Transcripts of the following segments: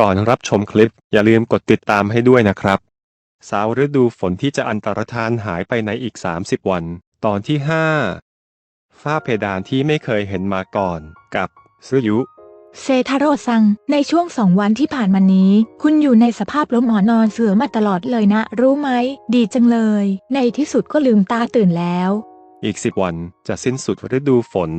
ก่อนรับชมคลิปอย่าลืมกดติดตามให้ด้วยนะครับ สาวฤดูฝนที่จะอันตรธานหายไปในอีก 30 วัน ตอนที่ 5 ฝ้าเพดานที่ไม่เคยเห็นมาก่อน กับซึยุ เซทาโร่ซัง ในช่วงสองวันที่ผ่านมานี้ คุณอยู่ในสภาพล้มหมอนนอนเสือมาตลอดเลยนะ รู้ไหม ดีจังเลย ในที่สุดก็ลืมตาตื่นแล้ว อีก 10 วันจะสิ้นสุดฤดูฝน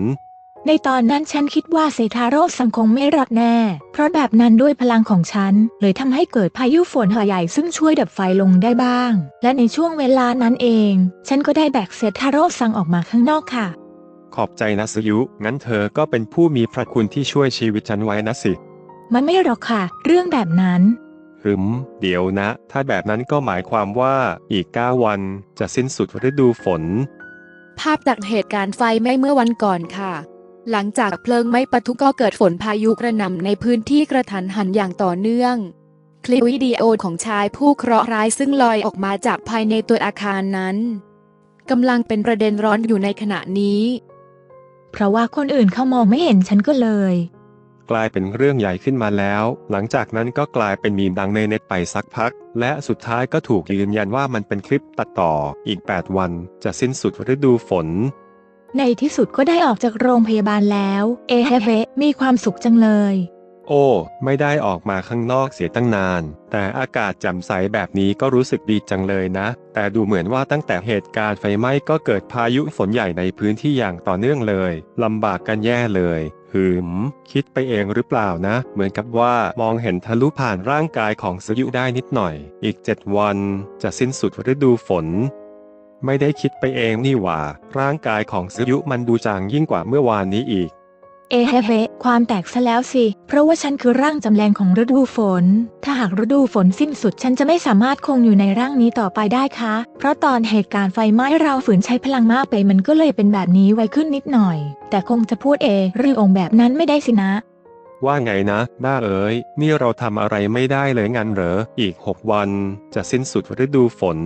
ในตอนนั้นฉันคิดว่าเซทาโร่ซังคงไม่รอดแน่ เพราะแบบนั้นด้วยพลังของฉัน เลยทำให้เกิดพายุฝนใหญ่ซึ่งช่วยดับไฟลงได้บ้าง และในช่วงเวลานั้นเอง ฉันก็ได้แบกเซทาโร่ซังออกมาข้างนอกค่ะ ขอบใจนะซึยุ งั้นเธอก็เป็นผู้มีพระคุณที่ช่วยชีวิตฉันไว้นะสิ มันไม่หรอกค่ะ เรื่องแบบนั้นหึมเดี๋ยวนะ ถ้าแบบนั้นก็หมายความว่าอีก 9 วันจะสิ้นสุดฤดูฝน ภาพจากเหตุการณ์ไฟไหม้เมื่อวันก่อนค่ะ หลังจากเพลิงไหม้ปะทุก็เกิดฝนพายุกระหน่ำในพื้นที่กระทันหันอย่างต่อเนื่อง คลิปวิดีโอของชายผู้เคราะห์ร้ายซึ่งลอยออกมาจากภายในตัวอาคารนั้นกำลังเป็นประเด็นร้อนอยู่ในขณะนี้ เพราะว่าคนอื่นเขามองไม่เห็นฉันก็เลย กลายเป็นเรื่องใหญ่ขึ้นมาแล้ว หลังจากนั้นก็กลายเป็นมีมดังในเน็ตไปสักพัก และสุดท้ายก็ถูกยืนยันว่ามันเป็นคลิปตัดต่อ อีก 8 วัน จะสิ้นสุดฤดูฝน ในที่สุดก็ได้ออกจากโรงพยาบาลแล้ว เอเฮเวมีความสุขจังเลย โอ้ ไม่ได้ออกมาข้างนอกเสียตั้งนาน แต่อากาศแจ่มใสแบบนี้ก็รู้สึกดีจังเลยนะ แต่ดูเหมือนว่าตั้งแต่เหตุการณ์ไฟไหม้ก็เกิดพายุฝนใหญ่ในพื้นที่อย่างต่อเนื่องเลย ลำบากกันแย่เลยหืม คิดไปเองหรือเปล่านะ เหมือนกับว่ามองเห็นทะลุผ่านร่างกายของสยุได้นิดหน่อย อีกเจ็ดวันจะสิ้นสุดฤดูฝน ไม่ได้คิดไปเองนี่หว่า ร่างกายของสยุมันดูจางยิ่งกว่าเมื่อวานนี้อีก เอเฮเวความแตกซะแล้วสิ เพราะว่าฉันคือร่างจำแรงของฤดูฝน ถ้าหากฤดูฝนสิ้นสุด ฉันจะไม่สามารถคงอยู่ในร่างนี้ต่อไปได้คะ เพราะตอนเหตุการณ์ไฟไหม้เราฝืนใช้พลังมากไปมันก็เลยเป็นแบบนี้ไว้ขึ้นนิดหน่อย แต่คงจะพูดเอหรือองค์แบบนั้นไม่ได้สินะว่าไงนะน้าเอ๋ย นี่เราทำอะไรไม่ได้เลยงั้นเหรอ อีกหกวันจะสิ้นสุดฤดูฝน